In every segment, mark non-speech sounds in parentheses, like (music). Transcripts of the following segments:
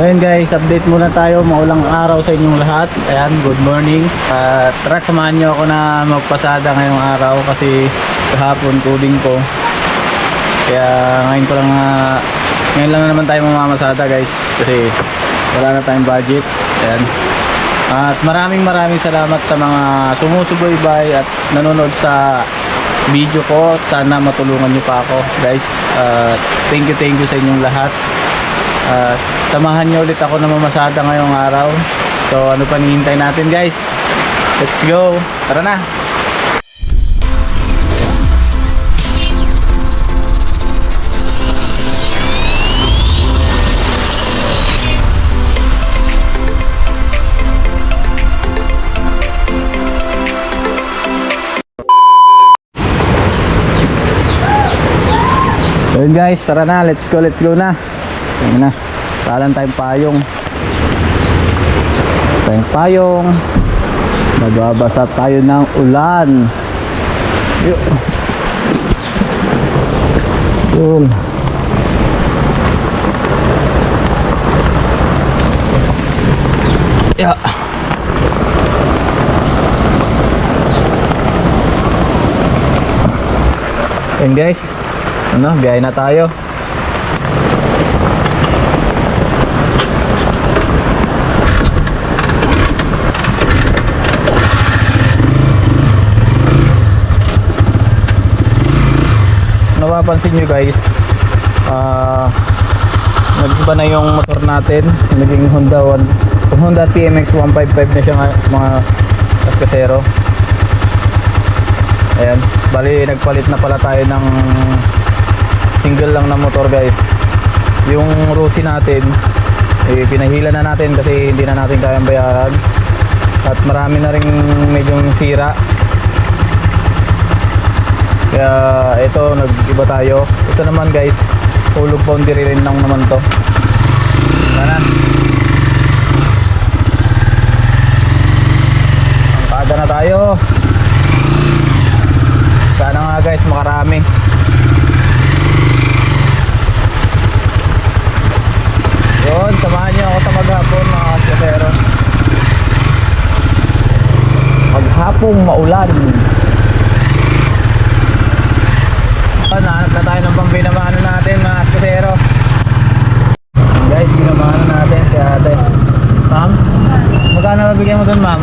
Ngayon guys, update muna tayo. Maulang araw sa inyong lahat. Ayan, good morning. At tara, samahan nyo ako na magpasada ngayong araw kasi kahapon coding ko. Kaya ngayon ko lang na, ngayon lang na naman tayo mamamasada guys. Kasi wala na tayong budget. Ayan. At maraming maraming salamat sa mga sumusubaybay at nanonood sa video ko. Sana matulungan nyo pa ako guys. At thank you, thank you sa inyong lahat. At samahan niyo ulit ako na mamasada ngayong araw. So ano pa hinihintay natin guys? Let's go! Tara na! So yun guys, tara na, let's go, let's go na. Ayun na, talan tayong payong. Tayong payong. Nagbabasa tayo ng ulan. Yun. Yeah. Ayun guys, ano, biyahe na tayo. Napapansin nyo guys, ah, nag-iba na yung motor natin, naging Honda 1, Honda TMX 155 na siya mga kaskasero. Ayan, bali nagpalit na pala tayo ng single lang na motor guys. Yung Rusi natin, eh, pinahila na natin kasi hindi na natin kayang bayaran. At marami na rin medyo sira. Kaya ito, nag-iba tayo. Ito naman guys, hulog boundary rin lang naman to. Sana. Angkada na tayo. Sana nga guys, makarami. Yun, samahan niyo ako sa maghapon mga kasyatero. Maghapong maulan. Oh, nahanap na tayo ng pambinamano natin mga kasyatero. Guys, binamano natin si ate. Ma'am, magkano mabigyan mo dun ma'am?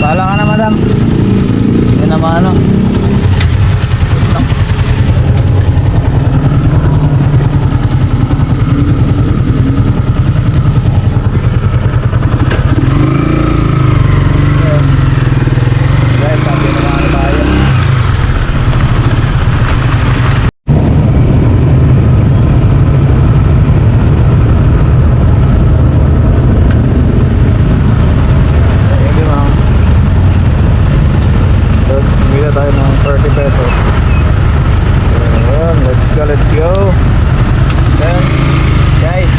Bahala ka na madam. Yan naman ano. Guys, sabi na mga tayo. Thank you, ma'am. So, bigyan tayo ng 30 pesos. Ayan, let's go, let's go. Then, guys.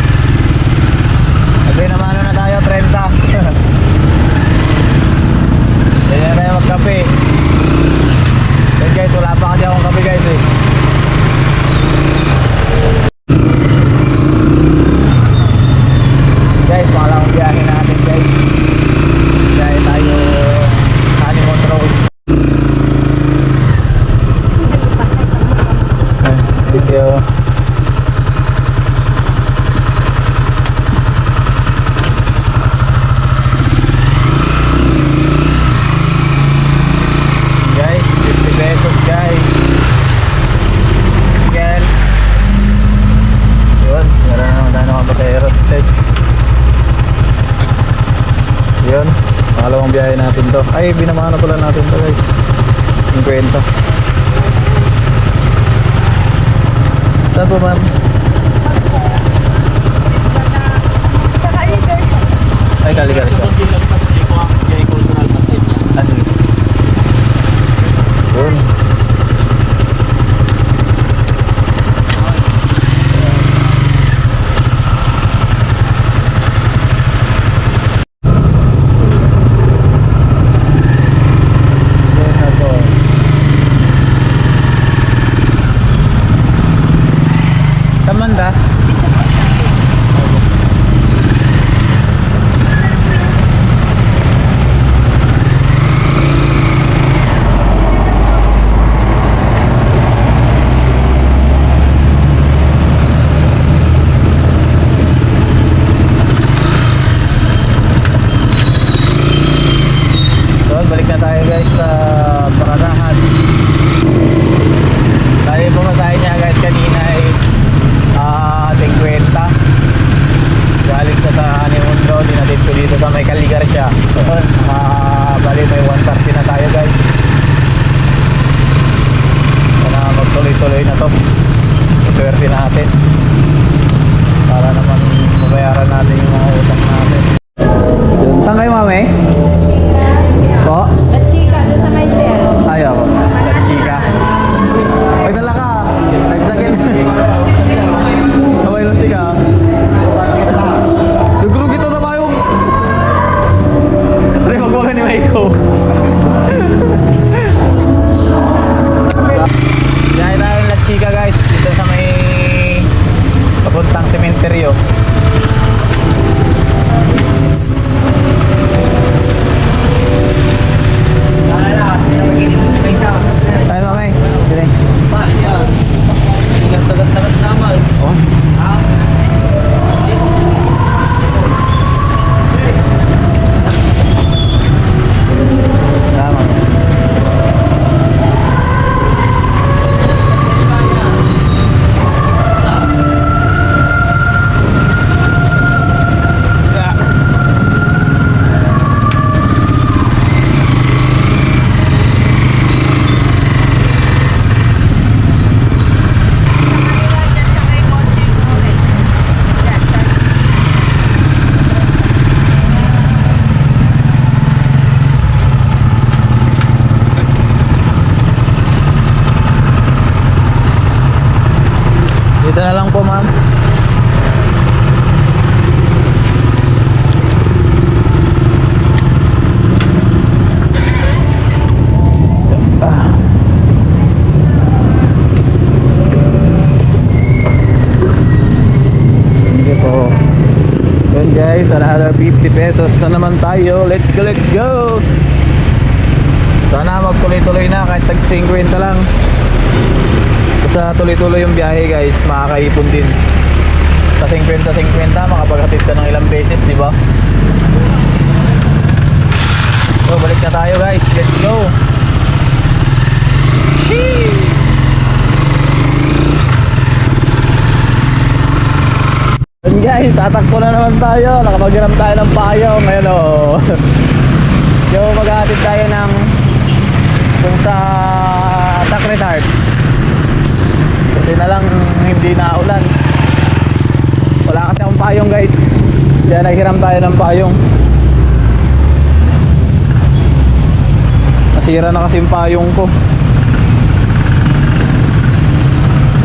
Sabi naman na tayo, 30. (laughs) Yan na tayo magkape. Then guys, wala pa kasi akong kape guys eh. Guys, pangalawang biyahe natin guys. Biyahe tayo honeymoon road. Eh, Guys, 50 pesos guys. Again. Yun, meron naman tayo ng kabateros guys. Yun, pangalawang natin to. Ay, binamana pala natin to guys. 50. Saan Rio. 50 pesos na naman tayo. Let's go, let's go! Sana magtuloy-tuloy na kahit tag 50 lang. Sa tuloy-tuloy yung biyahe guys, makakaipon din. Sa 50-50, makapaghatid ka ng ilang beses, di ba? So, balik na tayo guys. Let's go! Yun guys, tatakbo na naman tayo. Nakapaghiram tayo ng payong. Ngayon o. (laughs) yung maghahatid tayo ng kung sa Sacred Heart. Kasi na lang hindi na ulan. Wala kasi akong payong guys. Kaya naghiram tayo ng payong. Nasira na kasi yung payong ko.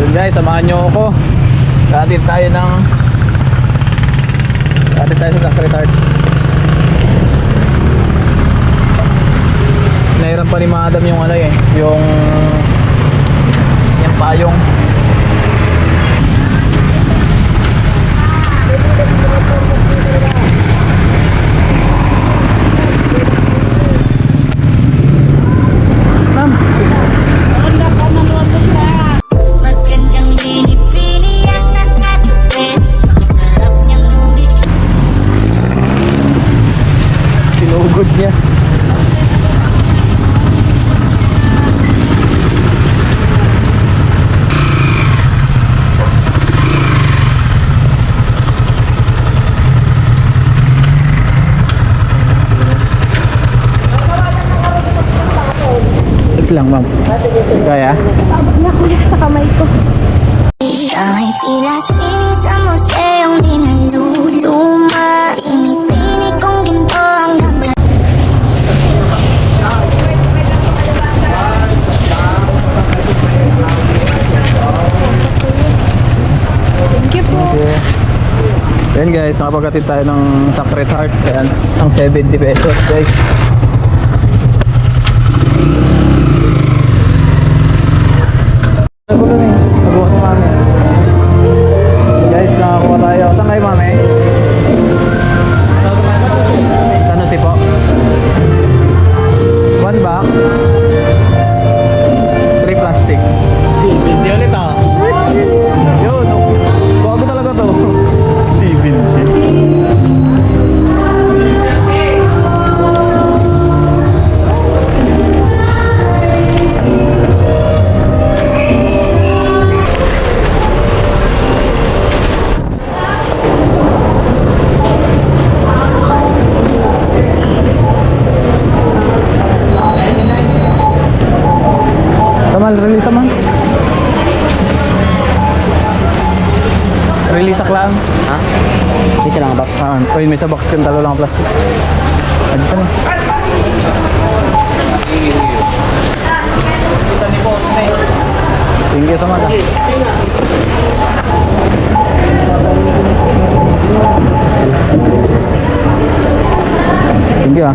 Yun guys, samahan nyo ako. Hatid tayo ng Hatid tayo sa Sacred Heart. Nahiram pa ni Madam yung ano eh, yung yung payong. Ma'am, lang, ma'am. Kaya? Abot na kuya sa kamay ko. Ay tila sining sa museong di naluluma Inipini kong ginto ang hanggang Thank you po. Yan guys, nakapagkatid tayo ng Sacred Heart. Ayan, ang 70 pesos guys. Sa lang. Ha? Isa lang box. Ah, oy, may sa box kan talo lang ang plastic. Adi sa Thank you so much. Thank you ah.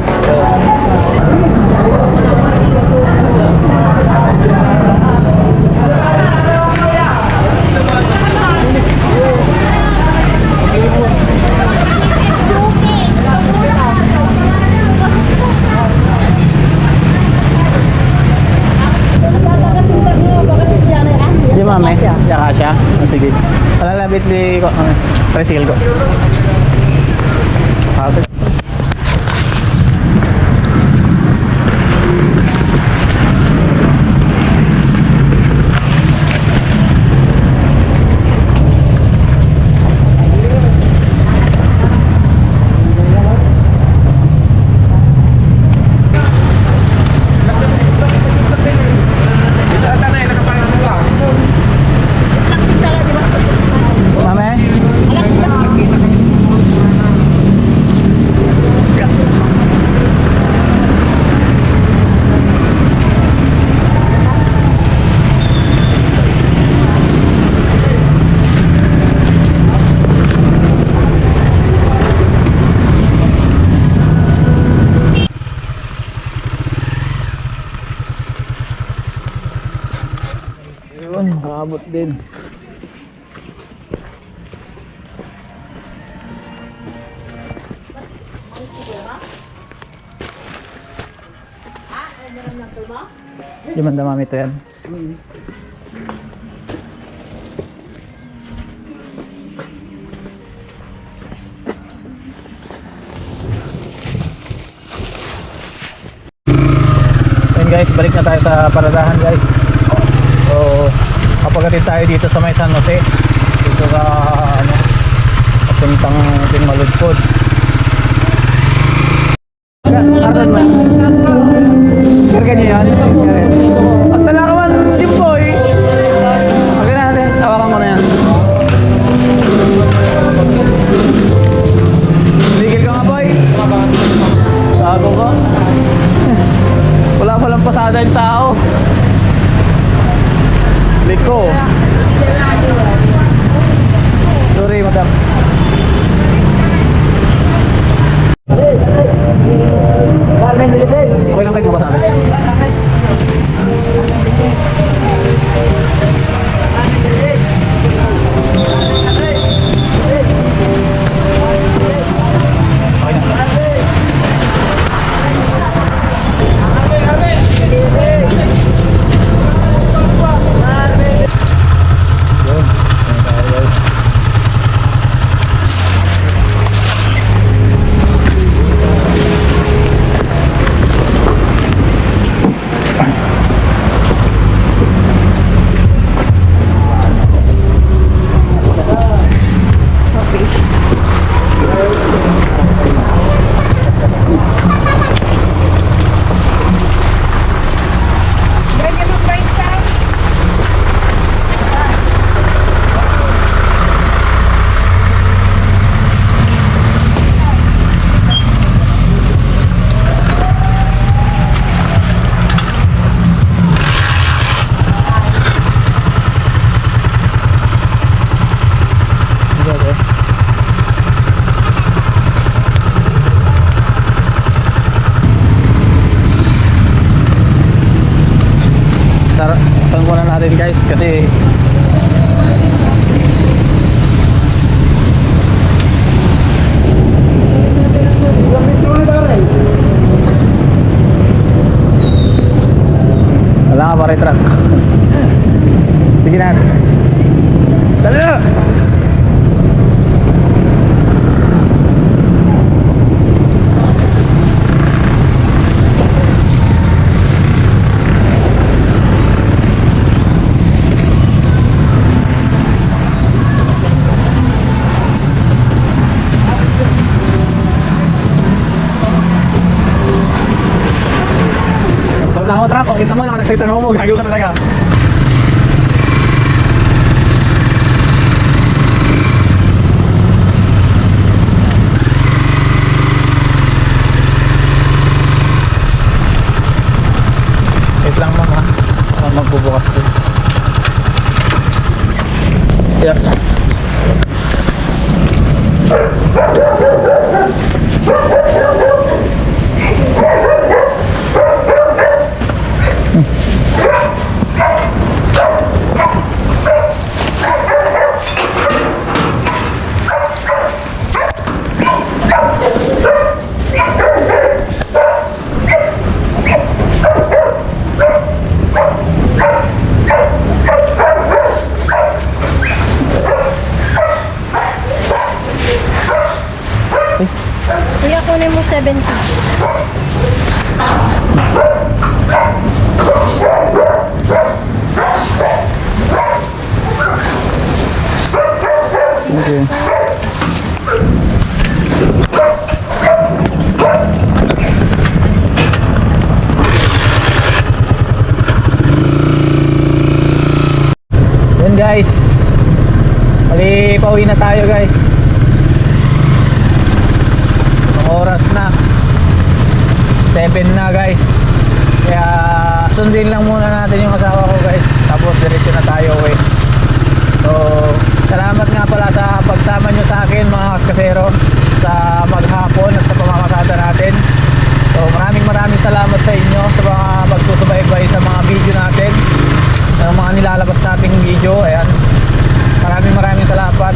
yun habot din Limang damami ito yan. Mm. guys, balik na tayo sa paradahan guys. Kapagatin tayo dito sa may San Jose. Dito sa ano, papuntang Pinmaludpod. Ardan ba? Karga niyo yan? At tala ka man, Jimboy! Pagka natin, tawakan mo na yan. Tigil ka nga, boy! Bago ka? Wala palang pasada yung tao. Liko. Sorry, madam. Na mo, gagawa ka talaga. Wait lang ma'am ha. Ako magbubukas ko. Yeah. Kuya, kunin mo 70. Thank you. Yan guys. Bali, pauwi na tayo guys oras na. 7 na guys. Kaya sundin lang muna natin yung asawa ko guys. Tapos diretso na tayo eh so salamat nga pala sa pagsama nyo sa akin mga kaskasero sa maghapon at sa pamamasada natin. So maraming maraming salamat sa inyo sa mga magsusubaybay sa mga video natin sa mga nilalabas nating video. Ayan. Maraming maraming salamat.